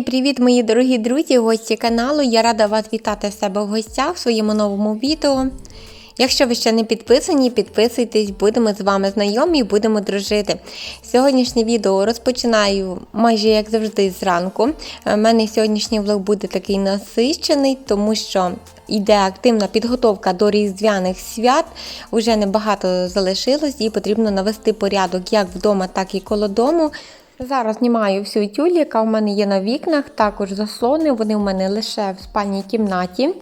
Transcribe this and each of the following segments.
Великий привіт, мої дорогі друзі, гості каналу. Я рада вас вітати в себе в гостях в своєму новому відео. Якщо ви ще не підписані, підписуйтесь, будемо з вами знайомі і будемо дружити. Сьогоднішнє відео розпочинаю майже як завжди зранку. У мене сьогоднішній влог буде такий насичений, тому що йде активна підготовка до різдвяних свят. Уже небагато залишилось і потрібно навести порядок як вдома, так і коло дому. Зараз знімаю всю тюль, яка в мене є на вікнах, також заслони. Вони в мене лише в спальній кімнаті.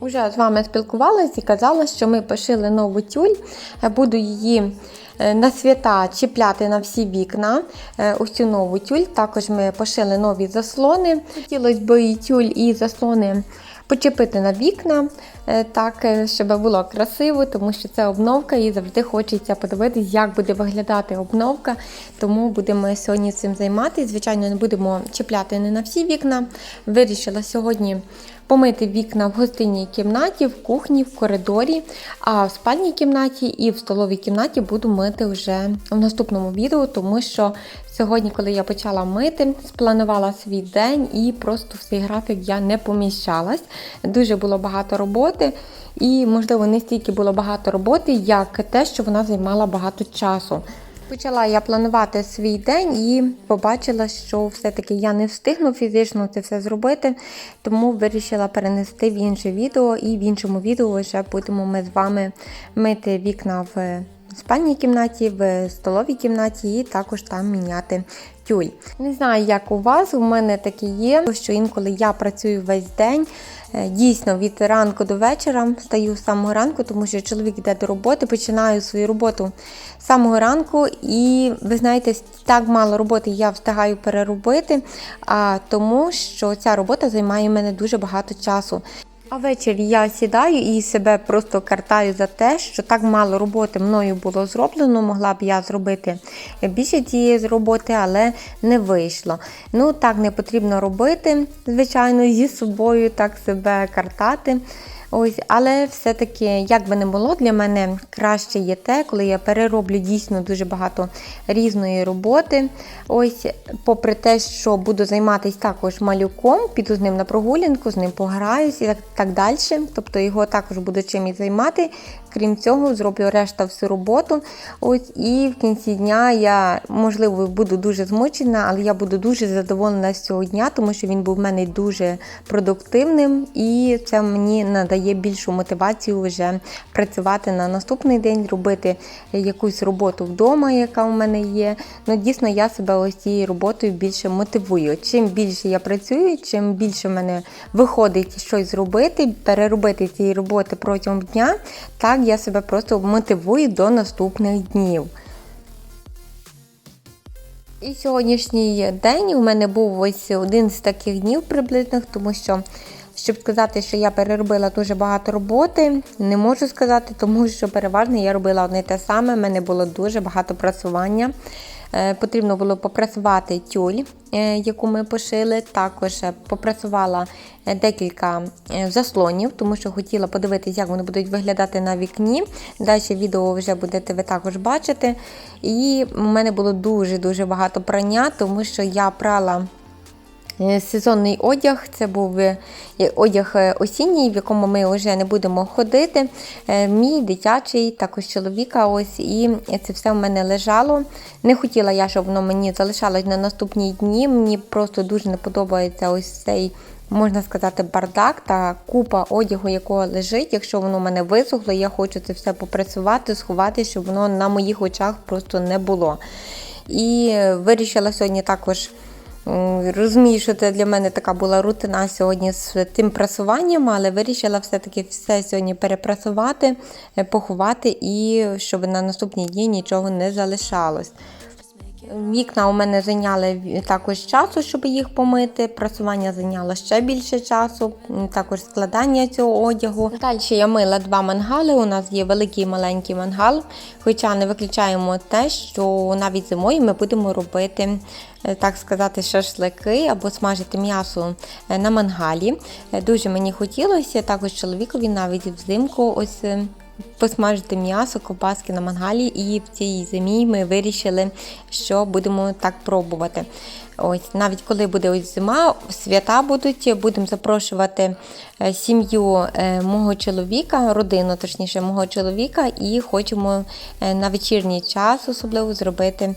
Уже з вами спілкувалася і казала, що ми пошили нову тюль. Буду її е, на свята чіпляти на всі вікна. Е, Ось цю нову тюль. Також ми пошили нові заслони. Хотілося б і тюль, і заслони почепити на вікна, е, так, е, щоб було красиво, тому що це обновка і завжди хочеться подивитися, як буде виглядати обновка. Тому будемо сьогодні цим займатися. Звичайно, не будемо чіпляти не на всі вікна. Вирішила сьогодні помити вікна в гостинній кімнаті, в кухні, в коридорі, а в спальній кімнаті і в столовій кімнаті буду мити вже в наступному відео, тому що сьогодні, коли я почала мити, спланувала свій день і просто в цей графік я не поміщалась. Дуже було багато роботи. І, можливо, не стільки було багато роботи, як те, що вона займала багато часу. Почала я планувати свій день і побачила, що все-таки я не встигну фізично це все зробити, тому вирішила перенести в інше відео, і в іншому відео вже будемо ми з вами мити вікна в спальній кімнаті, в столовій кімнаті і також там міняти тюль. Не знаю, як у вас, у мене таке є, що інколи я працюю весь день. Е, Дійсно, від ранку до вечора стаю з самого ранку, тому що чоловік йде до роботи, починаю свою роботу з самого ранку, і ви знаєте, так мало роботи я встигаю переробити, а тому що ця робота займає мене дуже багато часу. А ввечері я сідаю і себе просто картаю за те, що так мало роботи мною було зроблено. Могла б я зробити більше цієї роботи, але не вийшло. Ну так не потрібно робити, звичайно, зі собою так себе картати. Ось, але все-таки, як би не було, для мене краще є те, коли я перероблю дійсно дуже багато різної роботи. Ось, попри те, що буду займатися також малюком, піду з ним на прогулянку, з ним пограюсь і так, так далі. Тобто його також буду чимось займати. Крім цього, зроблю решта всю роботу. Ось, і в кінці дня я, можливо, буду дуже змучена, але я буду дуже задоволена з цього дня, тому що він був в мене дуже продуктивним, і це мені надає більшу мотивацію вже працювати на наступний день, робити якусь роботу вдома, яка у мене є. Ну, дійсно, я себе ось цією роботою більше мотивую. Чим більше я працюю, чим більше в мене виходить щось зробити, переробити цієї роботи протягом дня, так я себе просто мотивую до наступних днів. І сьогоднішній день у мене був ось один з таких днів приблизних, тому що, щоб сказати, що я переробила дуже багато роботи, не можу сказати, тому що переважно я робила одне те саме, в мене було дуже багато прасування. Е, Потрібно було попрасувати тюль, е, яку ми пошили. Також е, попрасувала декілька заслонів, тому що хотіла подивитися, як вони будуть виглядати на вікні. Далі відео вже будете ви також бачити. І в мене було дуже-дуже багато прання, тому що я прала. Е, Сезонний одяг це був е, одяг е, осінній, в якому ми вже не будемо ходити. Мій дитячий, також чоловіка. Ось і це все в мене лежало. Не хотіла я, щоб воно мені залишалось на наступні дні. Мені просто дуже не подобається ось цей. Можна сказати, бардак та купа одягу, якого лежить. Якщо воно в мене висохло, я хочу це все попрацювати, сховати, щоб воно на моїх очах просто не було. І вирішила сьогодні також Розумію, що це для мене така була рутина сьогодні з тим прасуванням, але вирішила все-таки все сьогодні перепрасувати, е, поховати і щоб на наступні дні нічого не залишалось. Вікна у мене зайняли також часу, щоб їх помити. Прасування зайняло ще більше часу, також складання цього одягу. Далі я мила два мангали. У нас є великий і маленький мангал. Хоча не виключаємо те, що навіть зимою ми будемо робити, е, так сказати, шашлики або смажити м'ясо е, на мангалі. Е, Дуже мені хотілося, також чоловікові навіть взимку ось. Посмажити м'ясо, ковбаски на мангалі, і в цій зимі ми вирішили, що будемо так пробувати. Ось навіть коли буде ось зима, свята будуть, будемо запрошувати е, сім'ю е, мого чоловіка, родину, точніше, мого чоловіка, і хочемо е, на вечірній час особливо зробити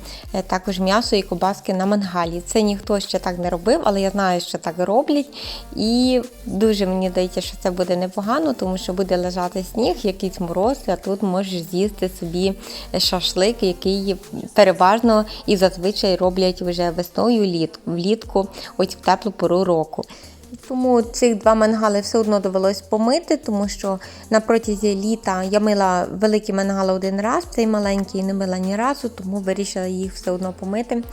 також м'ясо і кобаски на мангалі. Це ніхто ще так не робив, але я знаю, що так роблять. І дуже мені здається, що це буде непогано, тому що буде лежати сніг, якийсь мороз, а тут можеш з'їсти собі шашлик, який переважно і зазвичай роблять вже весною літ- влітку, ось в теплу пору року. Тому цих два мангали все одно довелось помити, тому що на протязі літа я мила великі мангали один раз, цей маленький не мила ні разу, тому вирішила їх все одно помити.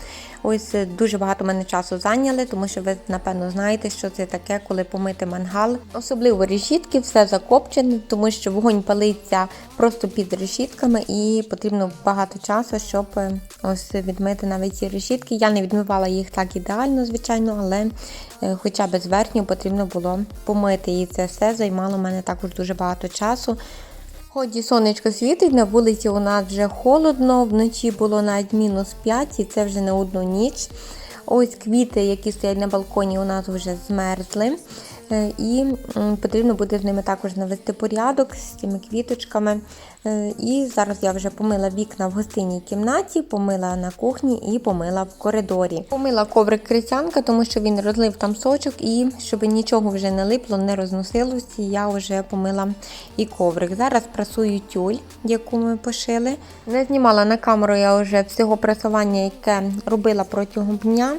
Ось е, дуже багато мене часу зайняли, тому що ви напевно знаєте, що це таке, коли помити мангал. Особливо решітки, все закопчене, тому що вогонь палиться просто під решітками і потрібно багато часу, щоб е, ось відмити навіть ці решітки. Я не відмивала їх так ідеально, звичайно, але е, хоча б зверхню потрібно було помити. І це все займало мене також дуже багато часу. Ході сонечко світить, на вулиці у нас вже холодно, вночі було навіть мінус 5 і це вже не одну ніч. Ось квіти, які стоять на балконі, у нас вже змерзли. Е, І потрібно буде з ними також навести порядок з цими квіточками. Е, І зараз я вже помила вікна в гостинній кімнаті, помила на кухні і помила в коридорі. Помила коврик крицянка, тому що він розлив там сочок, і щоб нічого вже не липло, не розносилося, я вже помила і коврик. Зараз прасую тюль, яку ми пошили. Не знімала на камеру я вже всього прасування, яке робила протягом дня.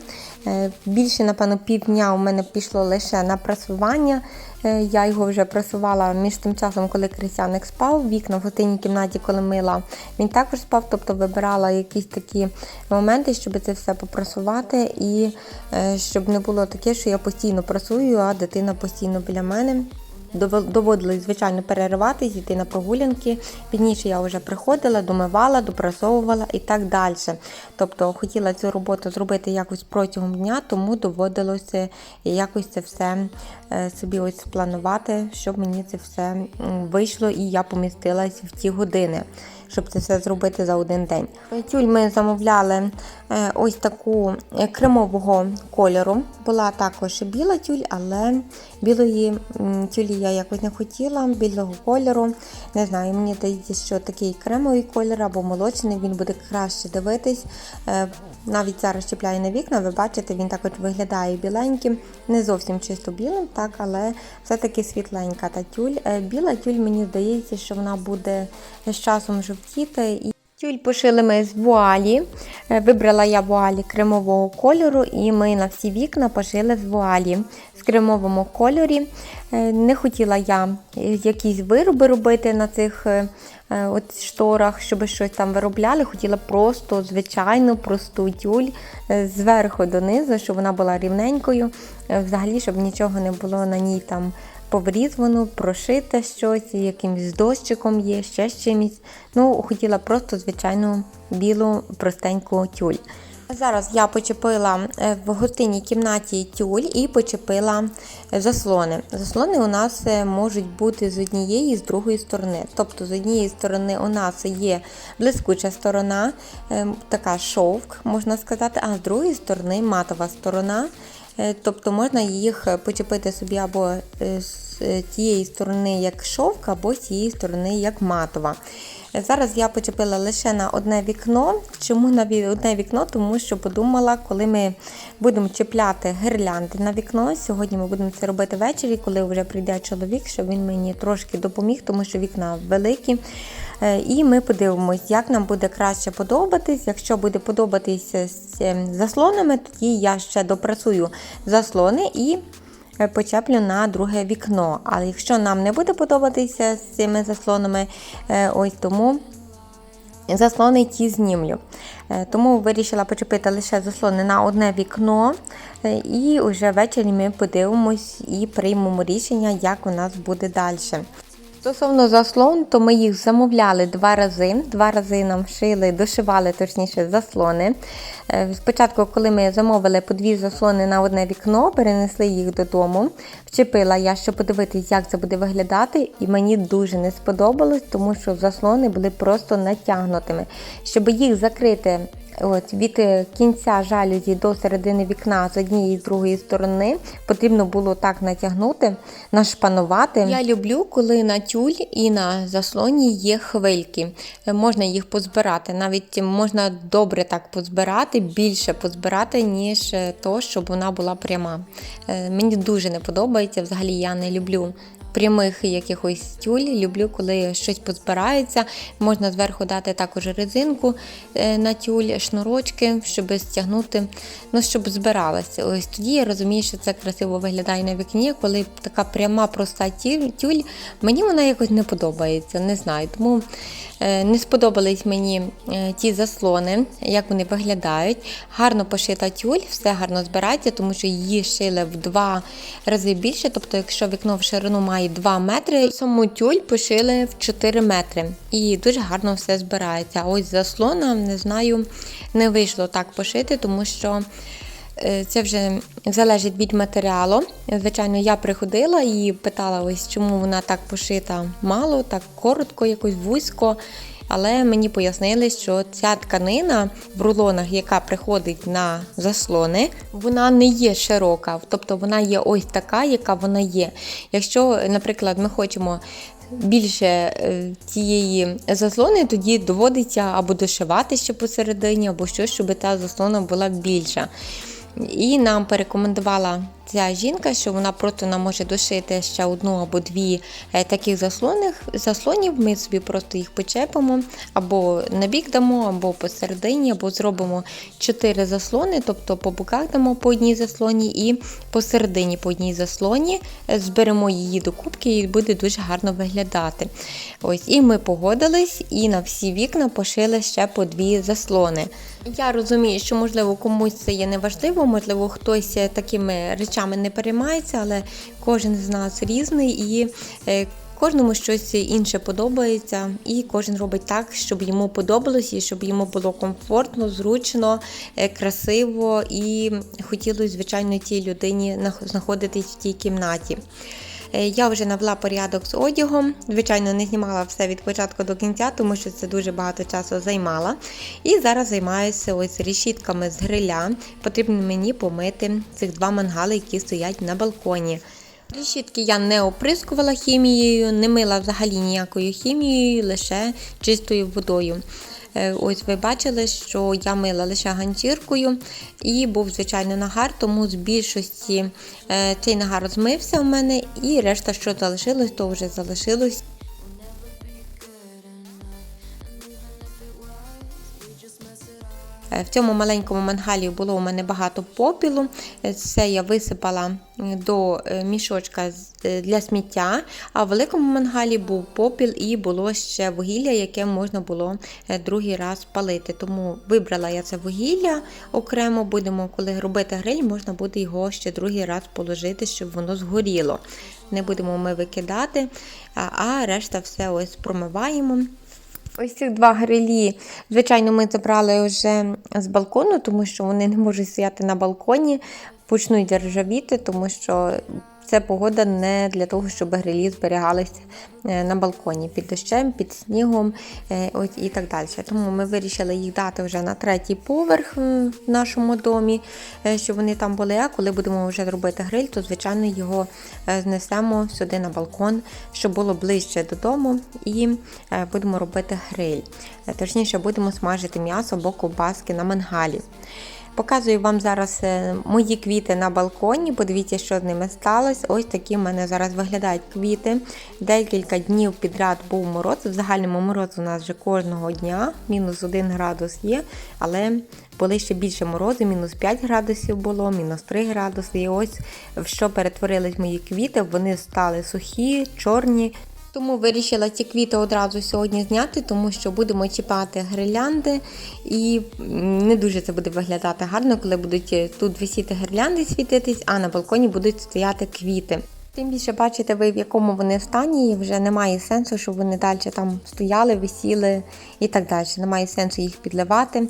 Е, Більше, напевно, півдня у мене пішло лише на прасування. Е, Я його вже прасувала між тим часом, коли крисяник спав. Вікна в гостинній кімнаті, коли мила, він також спав, тобто вибирала якісь такі моменти, щоб це все попрасувати, і е, щоб не було таке, що я постійно просую, а дитина постійно біля мене. Доводилось, звичайно, перериватись, йти на прогулянки. Пізніше я вже приходила, домивала, допрасовувала і так далі. Тобто хотіла цю роботу зробити якось протягом дня, тому доводилося якось це все е, собі ось спланувати, щоб мені це все вийшло і я помістилась в ті години, щоб це все зробити за один день. Тюль ми замовляли е, ось таку е, кремового кольору. Була також біла тюль, але білої тюлі я якось не хотіла, білого кольору. Не знаю, мені здається, що такий кремовий кольор або молочний, він буде краще дивитись. Е, Навіть зараз чіпляю на вікна, ви бачите, він також виглядає біленьким, не зовсім чисто білим, так, але все-таки світленька та тюль. Біла тюль, мені здається, що вона буде з часом жовтіти. І Тюль пошили ми з вуалі. Е, Вибрала я вуалі кремового кольору, і ми на всі вікна пошили з вуалі в кремовому кольорі. Е, Не хотіла я е, якісь вироби робити на цих от шторах, щоб щось там виробляли. Хотіла просто звичайну просту тюль зверху донизу, щоб вона була рівненькою. Взагалі, щоб нічого не було на ній там поврізвано, прошите щось, якимось дощиком є, ще з чимось. Ну, хотіла просто звичайну білу простеньку тюль. Зараз я почепила е, в гостинній кімнаті тюль і почепила е, заслони. Заслони у нас е, можуть бути з однієї і з другої сторони. Тобто з однієї сторони у нас є блискуча сторона, така шовк, можна сказати, а з другої сторони матова сторона. Е, Тобто можна їх почепити собі або е, з е, тієї сторони як шовк, або з тієї сторони як матова. Е, Зараз я почепила лише на одне вікно. Чому на одне вікно? Тому що подумала, коли ми будемо чіпляти гірлянди на вікно. Сьогодні ми будемо це робити ввечері, коли вже прийде чоловік, щоб він мені трошки допоміг, тому що вікна великі. Е, І ми подивимось, як нам буде краще подобатись. Якщо буде подобатися з е, заслонами, тоді я ще допрацюю заслони і е, почеплю на друге вікно. Але якщо нам не буде подобатися з цими заслонами, е, ось тому заслони ті знімлю. Е, Тому вирішила почепити лише заслони на одне вікно. е, І вже ввечері ми подивимось і приймемо рішення, як у нас буде далі. Стосовно заслон, то ми їх замовляли два рази. Два рази нам шили, дошивали точніше заслони. Е, Спочатку, коли ми замовили по дві заслони на одне вікно, перенесли їх додому. Вчепила я, щоб подивитись, як це буде виглядати, і мені дуже не сподобалось, тому що заслони були просто натягнутими. Щоб їх закрити От, від е, кінця жалюзі до середини вікна з однієї і з другої сторони потрібно було так натягнути, нашпанувати. Я люблю, коли на тюль і на заслоні є хвильки. Е, Можна їх позбирати. Навіть можна добре так позбирати, більше позбирати, ніж е, то, щоб вона була пряма. Мені дуже не подобається. Взагалі я не люблю прямих якихось тюль. Люблю, коли щось позбирається. Можна зверху дати також резинку е, на тюль, шнурочки, щоб стягнути, ну, щоб збиралася. Ось тоді я розумію, що це красиво виглядає на вікні, коли така пряма проста тюль, мені вона якось не подобається, не знаю. Тому е, не сподобались мені е, ті заслони, як вони виглядають. Гарно пошита тюль, все гарно збирається, тому що її шили в два рази більше. Тобто, якщо вікно в ширину має 2 метри, саму тюль пошили в 4 метри. І дуже гарно все збирається. Ось заслона, не знаю, не вийшло так пошити, тому що. Е, Це вже залежить від матеріалу. Звичайно, я приходила і питала, ось чому вона так пошита мало, так коротко, якось вузько. Але мені пояснили, що ця тканина в рулонах, яка приходить на заслони, вона не є широка, тобто вона є ось така, яка вона є. Якщо, наприклад, ми хочемо більше е, тієї заслони, тоді доводиться або дошивати ще посередині, або щось, щоб та заслона була більша. І нам порекомендувала ця жінка, що вона просто нам може дошити ще одну або дві е, таких заслонів. Ми собі просто їх почепимо, або на бік дамо, або посередині, або зробимо чотири заслони, тобто по боках дамо по одній заслоні і посередині по одній заслоні. Е, Зберемо її до кубки і буде дуже гарно виглядати. Ось, І ми погодились і на всі вікна пошили ще по дві заслони. Я розумію, що можливо комусь це є неважливо, можливо, хтось е, такими речами не переймається, але кожен з нас різний і е, кожному щось інше подобається, і кожен робить так, щоб йому подобалось і щоб йому було комфортно, зручно, е, красиво і хотілося, звичайно, тій людині нах- знаходитись в тій кімнаті. Е, Я вже навела порядок з одягом. Звичайно, не знімала все від початку до кінця, тому що це дуже багато часу займала. І зараз займаюся ось решітками з гриля. Потрібно мені помити цих два мангали, які стоять на балконі. Решітки я не оприскувала хімією, не мила взагалі ніякою хімією, лише чистою водою. Е, Ось ви бачили, що я мила лише ганчіркою і був звичайно нагар, тому з більшості е, цей нагар розмився у мене, і решта, що залишилось, то вже залишилось. В цьому маленькому мангалі було у мене багато попілу. Е, Це я висипала до е, мішочка е, для сміття. А в великому мангалі був попіл і було ще вугілля, яке можна було е, другий раз палити. Тому вибрала я це вугілля окремо. Будемо, коли робити гриль, можна буде його ще другий раз положити, щоб воно згоріло. Не будемо ми викидати, а решта все ось промиваємо. Ось ці два грилі, звичайно, ми забрали вже з балкону, тому що вони не можуть стояти на балконі, почнуть ржавіти, тому що це погода не для того, щоб грилі зберігалися е, на балконі під дощем, під снігом е, і так далі. Тому ми вирішили їх дати вже на третій поверх в нашому домі, е, щоб вони там були. А коли будемо вже робити гриль, то звичайно його знесемо сюди на балкон, щоб було ближче додому, і будемо робити гриль. Точніше, будемо смажити м'ясо або ковбаски на мангалі. Показую вам зараз е, мої квіти на балконі. Подивіться, що з ними сталося. Ось такі в мене зараз виглядають квіти. Декілька днів підряд був мороз. В загальному мороз у нас вже кожного дня, мінус 1 градус є, але були ще більше морози, мінус 5 градусів було, мінус 3 градуси. І ось в що перетворились мої квіти. Вони стали сухі, чорні. Тому вирішила ці квіти одразу сьогодні зняти, тому що будемо чіпати гирлянди, і не дуже це буде виглядати гарно, коли будуть е, тут висіти гирлянди світитись, а на балконі будуть стояти квіти. Тим більше бачите ви, в якому вони стані, і вже немає сенсу, щоб вони далі там стояли, висіли і так далі. Немає сенсу їх підливати.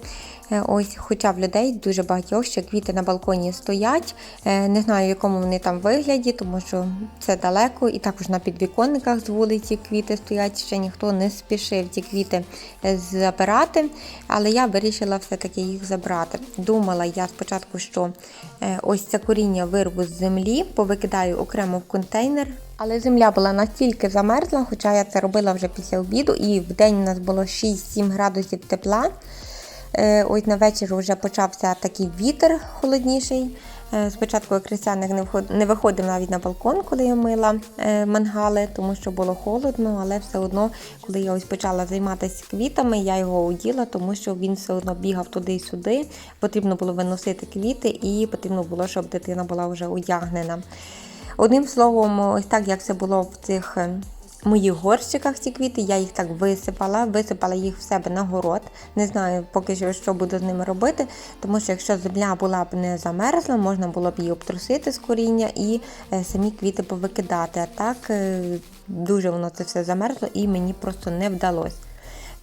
Е, Ось, хоча в людей дуже багатьох ще квіти на балконі стоять. Е, Не знаю, в якому вони там вигляді, тому що це далеко, і також на підвіконниках з вулиці квіти стоять. Ще ніхто не спішив ті квіти е, забирати, але я вирішила все-таки їх забрати. Думала я спочатку, що ось це коріння вирву з землі, повикидаю окремо в контейнер. Але земля була настільки замерзла, хоча я це робила вже після обіду, і в день у нас було 6-7 градусів тепла. Е, Ось на вечір вже почався такий вітер холодніший. Е, Спочатку Крістяник не виходив навіть на балкон, коли я мила е, мангали, тому що було холодно, але все одно, коли я ось почала займатися квітами, я його оділа, тому що він все одно бігав туди і сюди. Потрібно було виносити квіти, і потрібно було, щоб дитина була вже одягнена. Одним словом, ось так як це було в цих е, моїх горщиках ці квіти, я їх так висипала, висипала їх в себе на город. Не знаю поки що, що буду з ними робити, тому що якщо земля була б не замерзла, можна було б її обтрусити з коріння і е, самі квіти повикидати. А так е, дуже воно це все замерзло і мені просто не вдалося.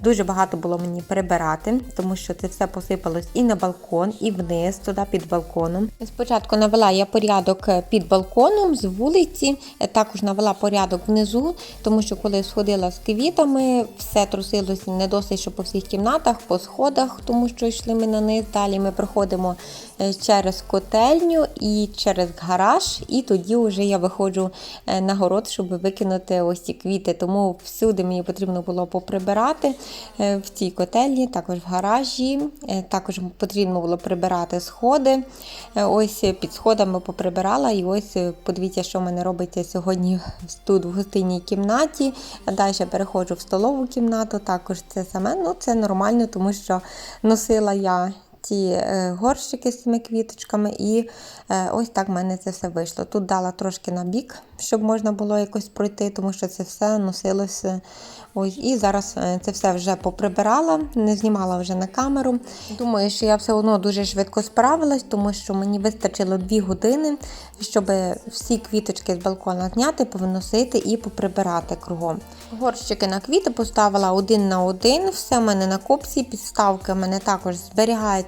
Дуже багато було мені прибирати, тому що це все посипалось і на балкон, і вниз, туди під балконом. Спочатку навела я порядок е, під балконом з вулиці, також навела порядок внизу, тому що коли сходила з квітами, все трусилося не досить, що по всіх кімнатах, по сходах, тому що йшли ми на низ. Далі ми проходимо е, через котельню і через гараж, і тоді вже я виходжу е, на город, щоб викинути ось ці квіти. Тому всюди мені потрібно було поприбирати в цій котельні, також в гаражі. Е, Також потрібно було прибирати сходи. Е, Ось під сходами поприбирала. І ось е, подивіться, що в мене робиться сьогодні тут в гостинній кімнаті. Далі переходжу в столову кімнату. Також це саме ну це нормально, тому що носила я ті е, горщики з цими квіточками, і е, ось так в мене це все вийшло. Тут дала трошки на бік, щоб можна було якось пройти, тому що це все носилося. Ось, і зараз е, це все вже поприбирала, не знімала вже на камеру. Думаю, що я все одно дуже швидко справилась, тому що мені вистачило 2 години, щоб всі квіточки з балкона зняти, повиносити і поприбирати кругом. Горщики на квіти поставила один на один, все в мене на копці, підставки в мене також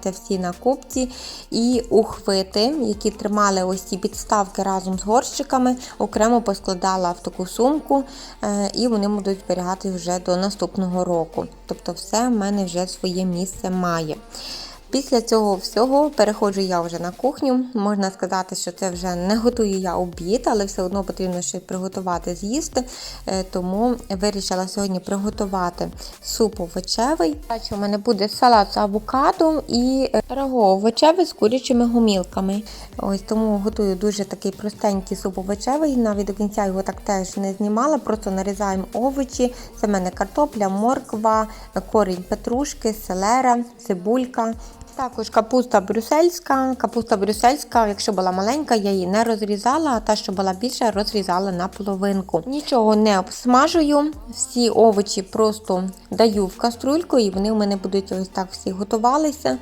зберігаються всі на копці. І ухвити, які тримали ось ці підставки разом з горщиками, окремо поскладала в таку сумку, е, і вони будуть зберігати вже до наступного року. Тобто, все в мене вже своє місце має. Після цього всього переходжу я вже на кухню. Можна сказати, що це вже не готую я обід, але все одно потрібно щось приготувати з'їсти. Е, Тому вирішила сьогодні приготувати суп овочевий. У мене буде салат з авокадо і е, рагу овочевий з курячими гомілками. Ось тому готую дуже такий простенький суп овочевий. Навіть до кінця його так теж не знімала, просто нарізаємо овочі. Це в мене картопля, морква, корінь петрушки, селера, цибулька. Також капуста брюссельська. Капуста брюссельська, якщо була маленька, я її не розрізала, а та, що була більша, розрізала на половинку. Нічого не обсмажую, всі овочі просто даю в каструльку, і вони в мене будуть ось так всі готувалися.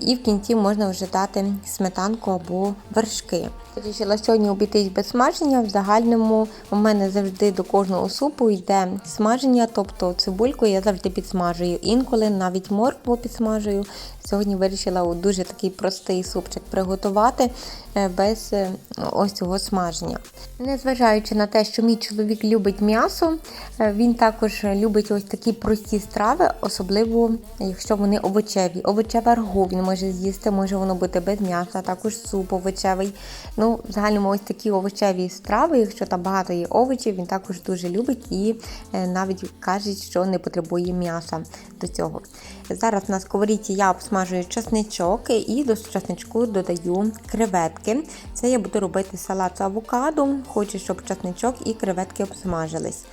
І в кінці можна вже дати сметанку або вершки. Вирішила сьогодні обійтись без смаження. В загальному у мене завжди до кожного супу йде смаження, тобто цибульку я завжди підсмажую. Інколи навіть моркву підсмажую. Сьогодні вирішила дуже такий простий супчик приготувати е, без е, ось цього смаження. Незважаючи на те, що мій чоловік любить м'ясо, е, він також любить ось такі прості страви, особливо якщо вони овочеві. Овочеве рагу він може з'їсти, може воно бути без м'яса, також суп овочевий. Ну, в загальному ось такі овочеві страви, якщо там багато є овочів, він також дуже любить і е, навіть каже, що не потребує м'яса до цього. Зараз на сковорідці я обсмажую чесничок і до чесничку додаю креветки. Це я буду робити салат з авокадо. Хочу, щоб чесничок і креветки обсмажились.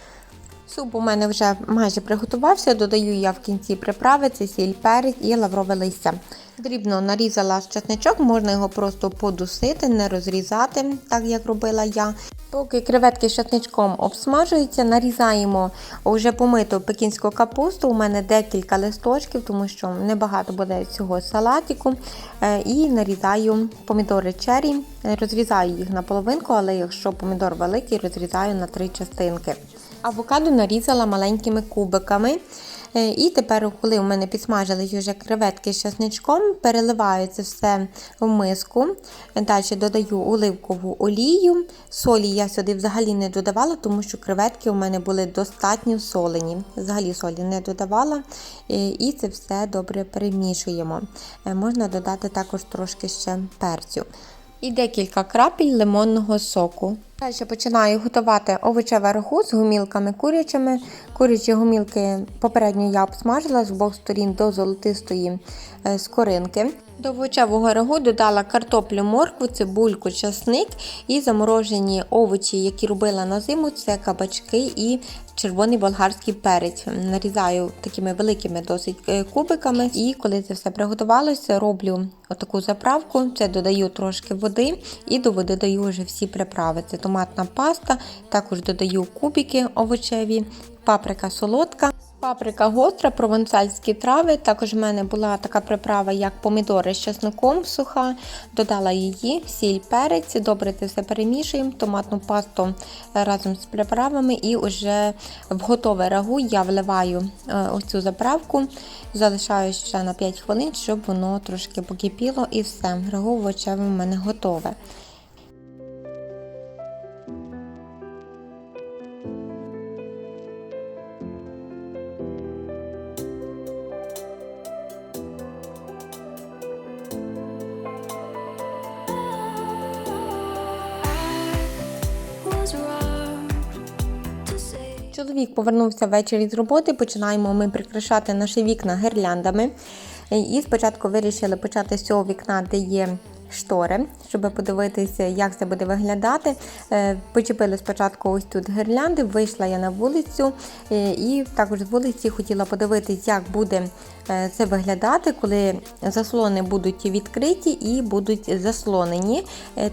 Суп у мене вже майже приготувався, додаю я в кінці приправи, це сіль, перець і лаврове листя. Дрібно нарізала чесничок, можна його просто подусити, не розрізати, так як робила я. Поки креветки з часничком обсмажуються, нарізаємо вже помиту пекінську капусту. У мене декілька листочків, тому що небагато буде цього салатику. Е, І нарізаю помідори чері, розрізаю їх на половинку, але якщо помідор великий, розрізаю на три частинки. Авокадо нарізала маленькими кубиками. Е, І тепер, коли у мене підсмажились вже креветки з часничком, переливаю це все в миску. Далі додаю оливкову олію. Солі я сюди взагалі не додавала, тому що креветки у мене були достатньо солені. Взагалі солі не додавала. Е, І це все добре перемішуємо. Е, Можна додати також трошки ще перцю. І декілька крапель лимонного соку. Далі починаю готувати овочеве рагу з гумілками курячими. Курячі гумілки попередньо я обсмажила з обох сторін до золотистої е, скоринки. До овочевого рагу додала картоплю, моркву, цибульку, часник і заморожені овочі, які робила на зиму, це кабачки і червоний болгарський перець. Нарізаю такими великими досить е, кубиками. І коли це все приготувалося, роблю отаку заправку. Це додаю трошки води і до води додаю вже всі приправи. Це томатна паста, також додаю кубики овочеві, паприка солодка. Паприка гостра, провансальські трави. Також в мене була така приправа, як помідори з чесником суха. Додала її, сіль, перець. Добре це все перемішуємо, томатну пасту разом з приправами. І вже в готове рагу я вливаю е, ось цю заправку, залишаю ще на 5 хвилин, щоб воно трошки покипіло і все. Рагу овочеве в мене готове. Повернувся ввечері з роботи. Починаємо ми прикрашати наші вікна гирляндами. І спочатку вирішили почати з цього вікна, де є штори, щоб подивитися, як це буде виглядати. Е, Почепили спочатку ось тут гирлянди, вийшла я на вулицю е, і також з вулиці хотіла подивитись, як буде е, це виглядати, коли заслони будуть відкриті і будуть заслонені.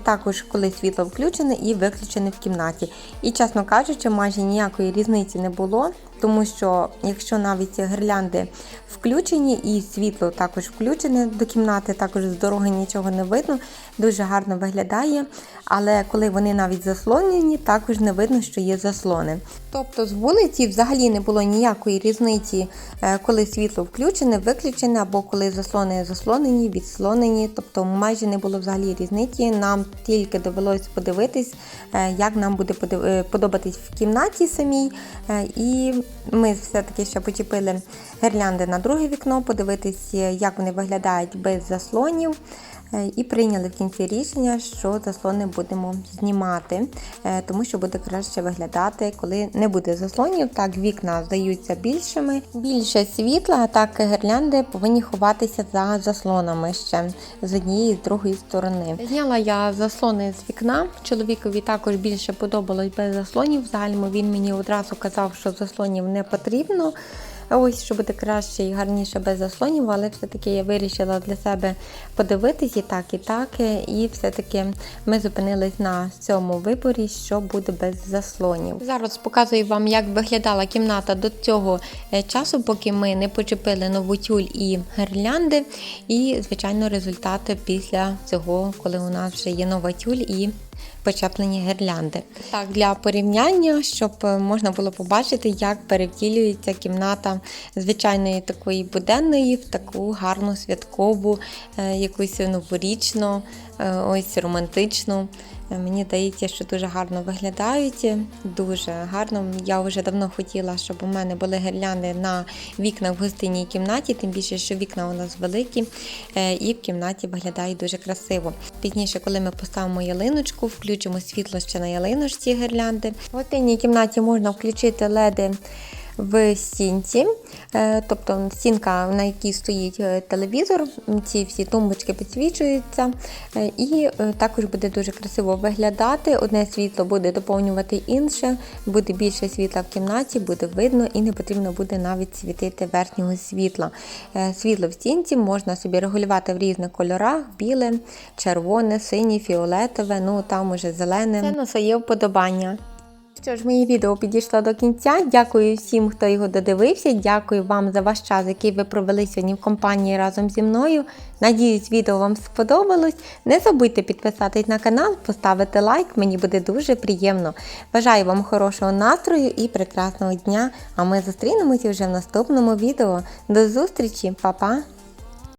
Також коли світло включене і виключене в кімнаті. І, чесно кажучи, майже ніякої різниці не було, тому що якщо навіть гірлянди включені і світло також включене до кімнати, також з дороги нічого не видно, дуже гарно виглядає. Але коли вони навіть заслонені, також не видно, що є заслони. Тобто з вулиці взагалі не було ніякої різниці, е, коли світло включене, виключене, або коли заслони заслонені, відслонені. Тобто майже не було взагалі різниці. Нам тільки довелося подивитись, е, як нам буде е, подобатись в кімнаті самій. І ми все-таки ще почепили гірлянди на друге вікно, подивитись, як вони виглядають без заслонів. Е, І прийняли в кінці рішення, що заслони будемо знімати, е, тому що буде краще виглядати, коли не буде заслонів. Так, вікна здаються більшими, більше світла, а так гірлянди повинні ховатися за заслонами ще з однієї і з другої сторони. Зняла я заслони з вікна. Чоловікові також більше подобалось без заслонів. В загальному він мені одразу казав, що заслонів не потрібно. Ось, що буде краще і гарніше без заслонів, але все-таки я вирішила для себе подивитись і так, і так. І все-таки ми зупинились на цьому виборі, що буде без заслонів. Зараз показую вам, як виглядала кімната до цього е, часу, поки ми не почепили нову тюль і гірлянди. І, звичайно, результати після цього, коли у нас вже є нова тюль і почеплені гірлянди. Так, для порівняння, щоб е, можна було побачити, як перевтілюється кімната звичайної такої буденної в таку гарну святкову, е, якусь новорічну, е, ось романтичну. Е, Мені здається, що дуже гарно виглядають. Дуже гарно. Я вже давно хотіла, щоб у мене були гірлянди на вікнах в гостинній кімнаті, тим більше, що вікна у нас великі, е, і в кімнаті виглядає дуже красиво. Пізніше, коли ми поставимо ялиночку, включимо світло ще на ялиночці гірлянди. В гостинній кімнаті можна включити леди в стінці, Е, тобто стінка, на якій стоїть е, телевізор, ці всі тумбочки підсвічуються, е, і також буде дуже красиво виглядати. Одне світло буде доповнювати інше, буде більше світла в кімнаті, буде видно і не потрібно буде навіть світити верхнього світла. Світло в стінці можна собі регулювати в різних кольорах: біле, червоне, синє, фіолетове, ну там уже зелене. Це на своє вподобання. Що ж, моє відео підійшло до кінця. Дякую всім, хто його додивився. Дякую вам за ваш час, який ви провели сьогодні в компанії разом зі мною. Надіюсь, відео вам сподобалось. Не забудьте підписатись на канал, поставити лайк, мені буде дуже приємно. Бажаю вам хорошого настрою і прекрасного дня. А ми зустрінемося вже в наступному відео. До зустрічі, Па-па!